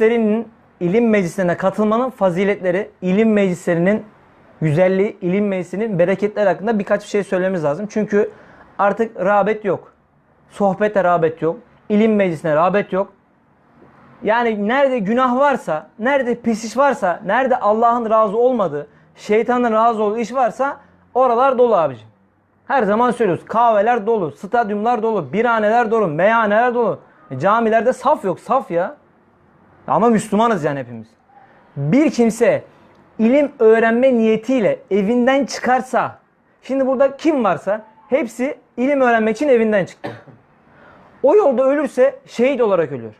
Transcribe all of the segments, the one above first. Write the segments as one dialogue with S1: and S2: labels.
S1: meclislerinin ilim meclislerine katılmanın faziletleri, ilim meclislerinin güzelliği, ilim meclisinin bereketleri hakkında birkaç bir şey söylememiz lazım. Çünkü artık rağbet yok. Sohbete rağbet yok. ilim meclisine rağbet yok. Yani nerede günah varsa, nerede pis iş varsa, nerede Allah'ın razı olmadığı, şeytanın razı olduğu iş varsa oralar dolu abicim. Her zaman söylüyoruz. Kahveler dolu, stadyumlar dolu, birhaneler dolu, meyhaneler dolu. E, camilerde saf yok, saf ya. Ama Müslümanız yani hepimiz. Bir kimse ilim öğrenme niyetiyle evinden çıkarsa, şimdi burada kim varsa hepsi ilim öğrenmek için evinden çıktı. O yolda ölürse şehit olarak ölüyor.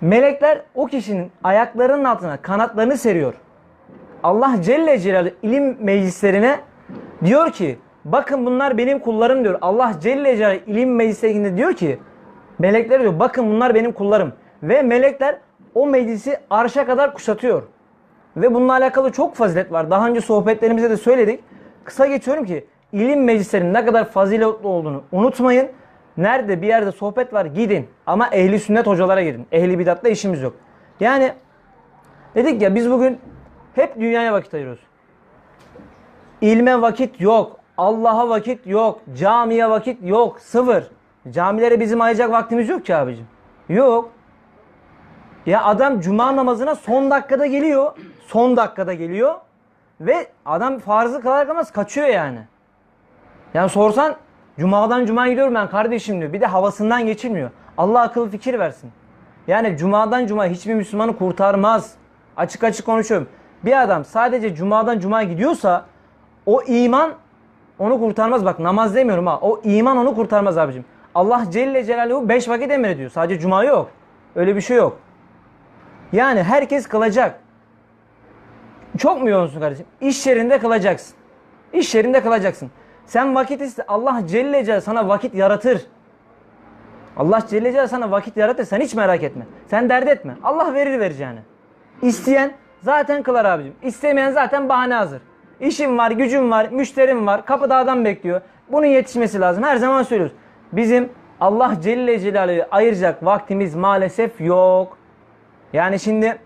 S1: Melekler o kişinin ayaklarının altına kanatlarını seriyor. Allah Celle Celaluhu ilim meclislerine diyor ki bakın bunlar benim kullarım diyor. Allah Celle Celaluhu ilim meclislerinde diyor ki meleklere diyor bakın bunlar benim kullarım. Ve melekler o meclisi arşa kadar kuşatıyor. Ve bununla alakalı çok fazilet var. Daha önce sohbetlerimizde de söyledik. Kısa geçiyorum ki ilim meclislerinin ne kadar faziletli olduğunu unutmayın. Nerede bir yerde sohbet var gidin. Ama ehli sünnet hocalara gidin. Ehli bidatla işimiz yok. Yani dedik ya biz bugün hep dünyaya vakit ayırıyoruz. İlme vakit yok. Allah'a vakit yok. Camiye vakit yok. Sıfır. Camilere bizim ayıracak vaktimiz yok ki abicim. Yok. Ya adam cuma namazına son dakikada geliyor. Son dakikada geliyor. Ve adam farzı kılar kılmaz kaçıyor yani. Yani sorsan cumadan cumaya gidiyorum ben kardeşim diyor. Bir de havasından geçilmiyor. Allah akıl fikir versin. Yani cumadan cuma hiçbir Müslümanı kurtarmaz. Açık açık konuşuyorum. Bir adam sadece cumadan cumaya gidiyorsa o iman onu kurtarmaz. Bak namaz demiyorum ha. O iman onu kurtarmaz abicim. Allah Celle Celaluhu 5 vakit emrediyor. Sadece cuma yok. Öyle bir şey yok. Yani herkes kılacak. Çok mu yoğunsun kardeşim? İş yerinde kılacaksın. İş yerinde kılacaksın. Sen vakit iste. Allah Celle Celaluhu sana vakit yaratır. Allah Celle Celaluhu sana vakit yaratır. Sen hiç merak etme. Sen dert etme. Allah verir vereceğini. İsteyen zaten kılar abicim. İstemeyen zaten bahane hazır. İşim var, gücüm var, müşterim var. Kapıda adam bekliyor. Bunun yetişmesi lazım. Her zaman söylüyoruz. Bizim Allah Celle Celaluhu'yu ayıracak vaktimiz maalesef yok. Yani şimdi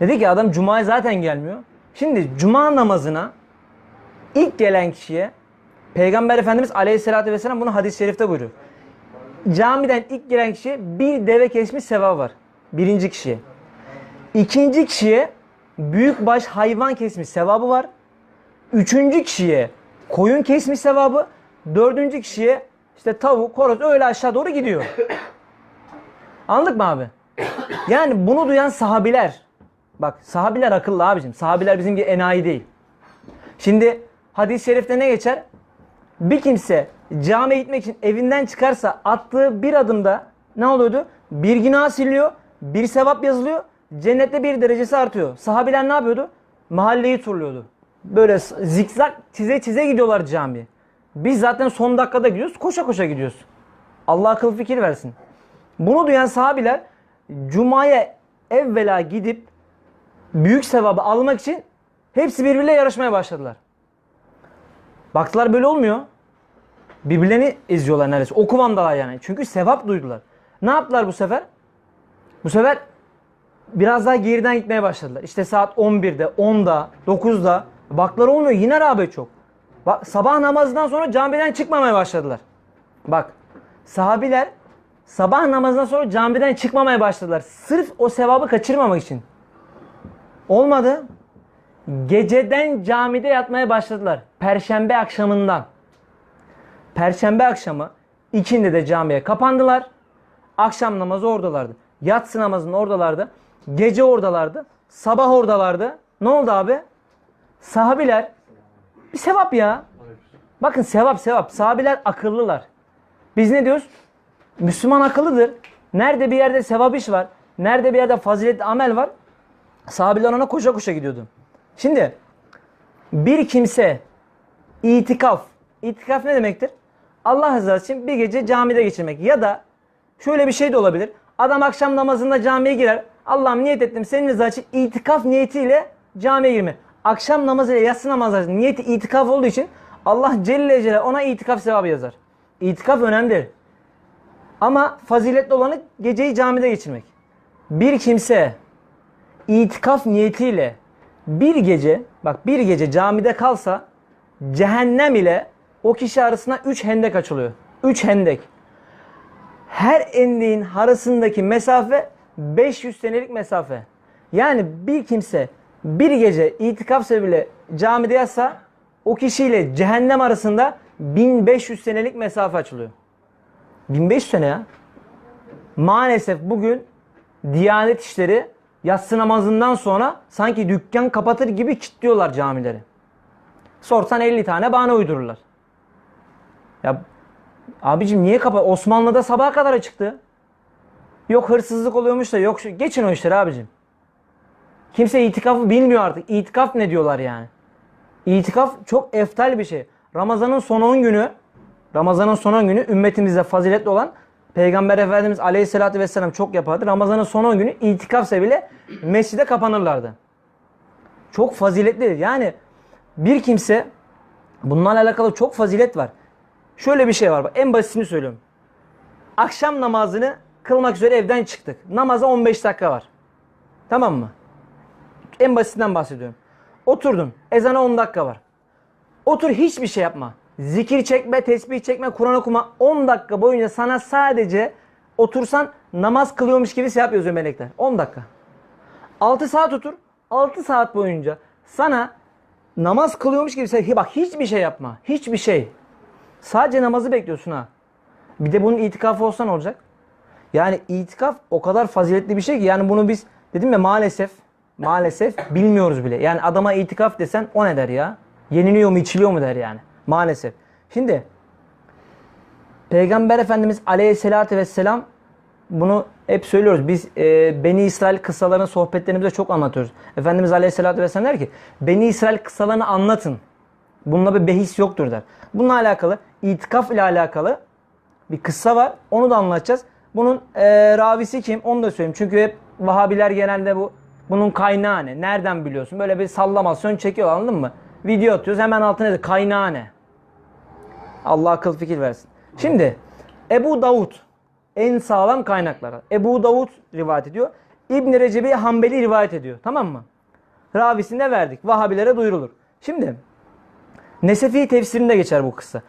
S1: dedi ki adam cumaya zaten gelmiyor. Şimdi cuma namazına ilk gelen kişiye Peygamber Efendimiz Aleyhisselatü Vesselam bunu hadis-i şerifte buyuruyor. Camiden ilk gelen kişiye bir deve kesmiş sevabı var. Birinci kişiye. İkinci kişiye büyükbaş hayvan kesmiş sevabı var. Üçüncü kişiye koyun kesmiş sevabı. Dördüncü kişiye işte tavuk, horoz öyle aşağı doğru gidiyor. Anladık mı abi? Yani bunu duyan sahabiler. Bak sahabiler akıllı abicim. Sahabiler bizim gibi enayi değil. Şimdi hadis-i şerifte ne geçer? Bir kimse camiye gitmek için evinden çıkarsa attığı bir adımda ne oluyordu? Bir günah siliniyor, bir sevap yazılıyor, cennette bir derecesi artıyor. Sahabiler ne yapıyordu? Mahalleyi turluyordu. Böyle zikzak çize çize gidiyorlar camiye. Biz zaten son dakikada gidiyoruz, koşa koşa gidiyoruz. Allah akıl fikir versin. Bunu duyan sahabiler Cuma'ya evvela gidip büyük sevabı almak için hepsi birbiriyle yarışmaya başladılar. Baktılar böyle olmuyor. Birbirlerini eziyorlar neredeyse. O kıvamdalar yani. Çünkü sevap duydular. Ne yaptılar bu sefer? Bu sefer biraz daha geriden gitmeye başladılar. İşte saat 11'de, 10'da, 9'da. Baktılar olmuyor. Yine rağbet çok. Bak sabah namazından sonra camiden çıkmamaya başladılar. Bak sahabiler sabah namazından sonra camiden çıkmamaya başladılar. Sırf o sevabı kaçırmamak için. Olmadı. Geceden camide yatmaya başladılar. Perşembe akşamından. Perşembe akşamı ikindi de camiye kapandılar. Akşam namazı oradalardı. Yatsı namazının oradalardı. Gece oradalardı. Sabah oradalardı. Ne oldu abi? Sahabiler bir sevap ya. Bakın sevap sevap. Sahabiler akıllılar. Biz ne diyoruz? Müslüman akıllıdır. Nerede bir yerde sevap iş var. Nerede bir yerde faziletli amel var. Sahabiler ona koşa koşa gidiyordu. Şimdi bir kimse itikaf. İtikaf ne demektir? Allah rızası için bir gece camide geçirmek. Ya da şöyle bir şey de olabilir. Adam akşam namazında camiye girer. Allah'ım niyet ettim senin rızası için itikaf niyetiyle camiye girme. Akşam namazı ile yatsı namazı niyeti itikaf olduğu için Allah Celle Celle ona itikaf sevabı yazar. İtikaf önemlidir. Ama faziletli olanı geceyi camide geçirmek. Bir kimse itikaf niyetiyle bir gece bak bir gece camide kalsa cehennem ile o kişi arasına 3 hendek açılıyor. 3 hendek. Her endeğin arasındaki mesafe 500 senelik mesafe. Yani bir kimse bir gece itikaf sebebiyle camide yatsa o kişiyle cehennem arasında 1500 senelik mesafe açılıyor. 1500 sene ya. Maalesef bugün Diyanet işleri yatsı namazından sonra sanki dükkan kapatır gibi kilitliyorlar camileri. Sorsan 50 tane bahane uydururlar. Ya abicim niye kapa? Osmanlı'da sabaha kadar açıktı. Yok hırsızlık oluyormuş da yok geçin o işleri abicim. Kimse itikafı bilmiyor artık. İtikaf ne diyorlar yani? İtikaf çok eftal bir şey. Ramazanın son 10 günü Ramazanın son 10 günü ümmetimizde faziletli olan Peygamber Efendimiz Aleyhisselatü Vesselam çok yapardı. Ramazanın son 10 günü itikaf sebebiyle mescide kapanırlardı. Çok faziletlidir. Yani bir kimse bunlarla alakalı çok fazilet var. Şöyle bir şey var en basitini söylüyorum. Akşam namazını kılmak üzere evden çıktık. Namaza 15 dakika var. Tamam mı? En basitinden bahsediyorum. Oturdun. Ezana 10 dakika var. Otur hiçbir şey yapma. Zikir çekme, tesbih çekme, Kur'an okuma. 10 dakika boyunca sana sadece otursan namaz kılıyormuş gibi sevap yazıyor melekler. 10 dakika. 6 saat otur. 6 saat boyunca sana namaz kılıyormuş gibi sevap. Bak hiçbir şey yapma. Hiçbir şey. Sadece namazı bekliyorsun ha. Bir de bunun itikafı olsa ne olacak? Yani itikaf o kadar faziletli bir şey ki yani bunu biz dedim ya maalesef maalesef bilmiyoruz bile. Yani adama itikaf desen o ne der ya? Yeniliyor mu içiliyor mu der yani. Maalesef. Şimdi Peygamber Efendimiz Aleyhisselatü Vesselam bunu hep söylüyoruz. Biz e, Beni İsrail kıssalarını sohbetlerimizde çok anlatıyoruz. Efendimiz Aleyhisselatü Vesselam der ki Beni İsrail kıssalarını anlatın. Bununla bir behis yoktur der. Bununla alakalı itikaf ile alakalı bir kıssa var. Onu da anlatacağız. Bunun e, ravisi kim? Onu da söyleyeyim. Çünkü hep Vahabiler genelde bu bunun kaynağı ne? Nereden biliyorsun? Böyle bir sallamasyon çekiyor anladın mı? Video atıyoruz hemen altına da kaynağı ne? Allah akıl fikir versin. Şimdi Ebu Davud en sağlam kaynaklar. Ebu Davud rivayet ediyor. İbn Recebi Hanbeli rivayet ediyor. Tamam mı? Ravisine verdik. Vahabilere duyurulur. Şimdi Nesefi tefsirinde geçer bu kıssa.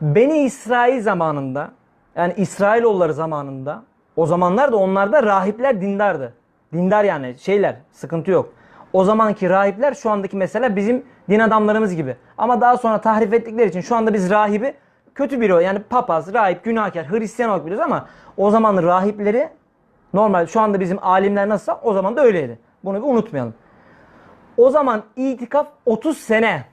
S1: Beni İsrail zamanında yani İsrailoğulları zamanında o zamanlar da onlarda rahipler dindardı. Dindar yani şeyler sıkıntı yok. O zamanki rahipler şu andaki mesela bizim din adamlarımız gibi. Ama daha sonra tahrif ettikleri için şu anda biz rahibi kötü biri o. Yani papaz, rahip, günahkar, Hristiyan olarak biliyoruz ama o zaman rahipleri normal şu anda bizim alimler nasılsa o zaman da öyleydi. Bunu bir unutmayalım. O zaman itikaf 30 sene.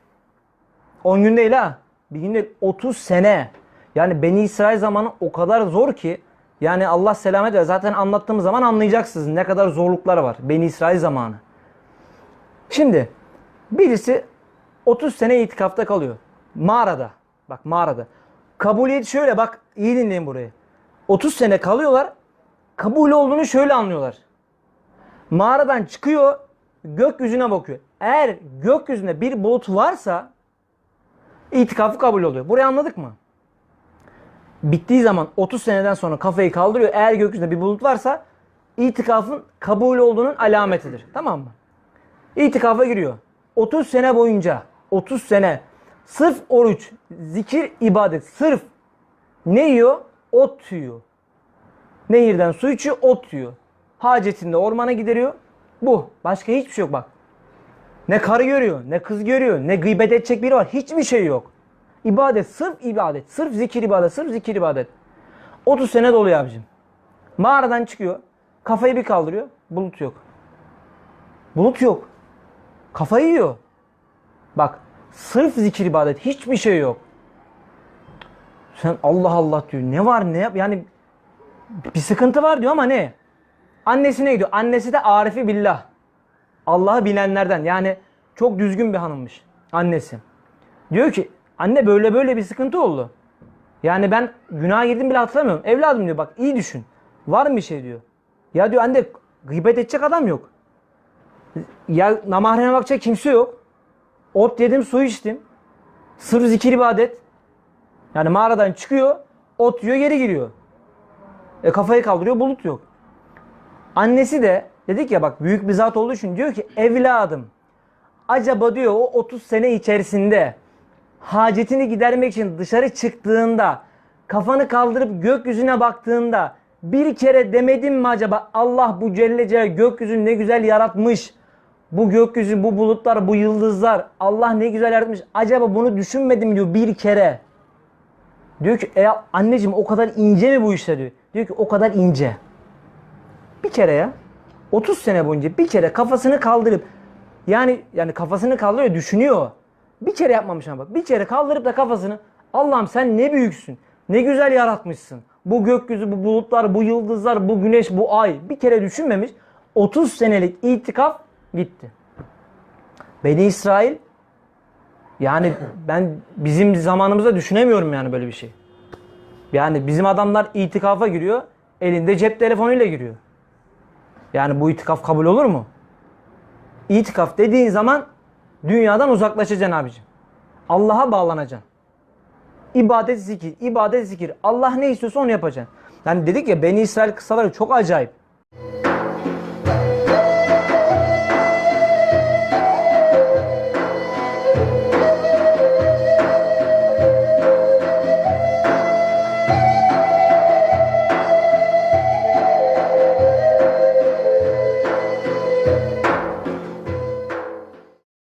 S1: 10 gün değil ha. Bir gün değil 30 sene. Yani Beni İsrail zamanı o kadar zor ki yani Allah selamet ver. Zaten anlattığım zaman anlayacaksınız ne kadar zorluklar var. Beni İsrail zamanı. Şimdi birisi 30 sene itikafta kalıyor. Mağarada. Bak mağarada. Kabuliyet şöyle bak iyi dinleyin burayı. 30 sene kalıyorlar. Kabul olduğunu şöyle anlıyorlar. Mağaradan çıkıyor gökyüzüne bakıyor. Eğer gökyüzünde bir bulut varsa itikafı kabul oluyor. Burayı anladık mı? Bittiği zaman 30 seneden sonra kafayı kaldırıyor. Eğer gökyüzünde bir bulut varsa itikafın kabul olduğunun alametidir. Tamam mı? İtikafa giriyor. 30 sene boyunca 30 sene sırf oruç, zikir, ibadet sırf ne yiyor? Ot yiyor. Nehirden su içiyor, ot yiyor. Hacetinde ormana gideriyor. Bu. Başka hiçbir şey yok bak. Ne karı görüyor, ne kız görüyor, ne gıybet edecek biri var. Hiçbir şey yok. İbadet, sırf ibadet, sırf zikir ibadet, sırf zikir ibadet. 30 sene doluyor abicim. Mağaradan çıkıyor. Kafayı bir kaldırıyor. Bulut yok. Bulut yok. Kafayı yiyor. Bak sırf zikir ibadet hiçbir şey yok. Sen Allah Allah diyor. Ne var ne yap yani bir sıkıntı var diyor ama ne? Annesine gidiyor. Annesi de Arifi Billah. Allah'ı bilenlerden. Yani çok düzgün bir hanımmış annesi. Diyor ki anne böyle böyle bir sıkıntı oldu. Yani ben günah girdim bile hatırlamıyorum. Evladım diyor bak iyi düşün. Var mı bir şey diyor. Ya diyor anne gıybet edecek adam yok. Ya namahreme bakacak kimse yok. Ot yedim su içtim. Sırf zikir ibadet. Yani mağaradan çıkıyor. Ot yiyor geri giriyor. E kafayı kaldırıyor bulut yok. Annesi de dedik ya bak büyük bir zat olduğu için diyor ki evladım acaba diyor o 30 sene içerisinde hacetini gidermek için dışarı çıktığında kafanı kaldırıp gökyüzüne baktığında bir kere demedin mi acaba Allah bu Celle Celaluhu gökyüzünü ne güzel yaratmış. Bu gökyüzü, bu bulutlar, bu yıldızlar Allah ne güzel yaratmış. Acaba bunu düşünmedim diyor bir kere. Diyor ki e anneciğim o kadar ince mi bu işler diyor. Diyor ki o kadar ince. Bir kere ya. 30 sene boyunca bir kere kafasını kaldırıp yani yani kafasını kaldırıyor düşünüyor. Bir kere yapmamış ama bak. Bir kere kaldırıp da kafasını Allah'ım sen ne büyüksün. Ne güzel yaratmışsın. Bu gökyüzü, bu bulutlar, bu yıldızlar, bu güneş, bu ay. Bir kere düşünmemiş. 30 senelik itikaf gitti. Beni İsrail yani ben bizim zamanımızda düşünemiyorum yani böyle bir şey. Yani bizim adamlar itikafa giriyor. Elinde cep telefonuyla giriyor. Yani bu itikaf kabul olur mu? İtikaf dediğin zaman dünyadan uzaklaşacaksın abicim. Allah'a bağlanacaksın. İbadet zikir, ibadet zikir. Allah ne istiyorsa onu yapacaksın. Yani dedik ya Beni İsrail kıssaları çok acayip.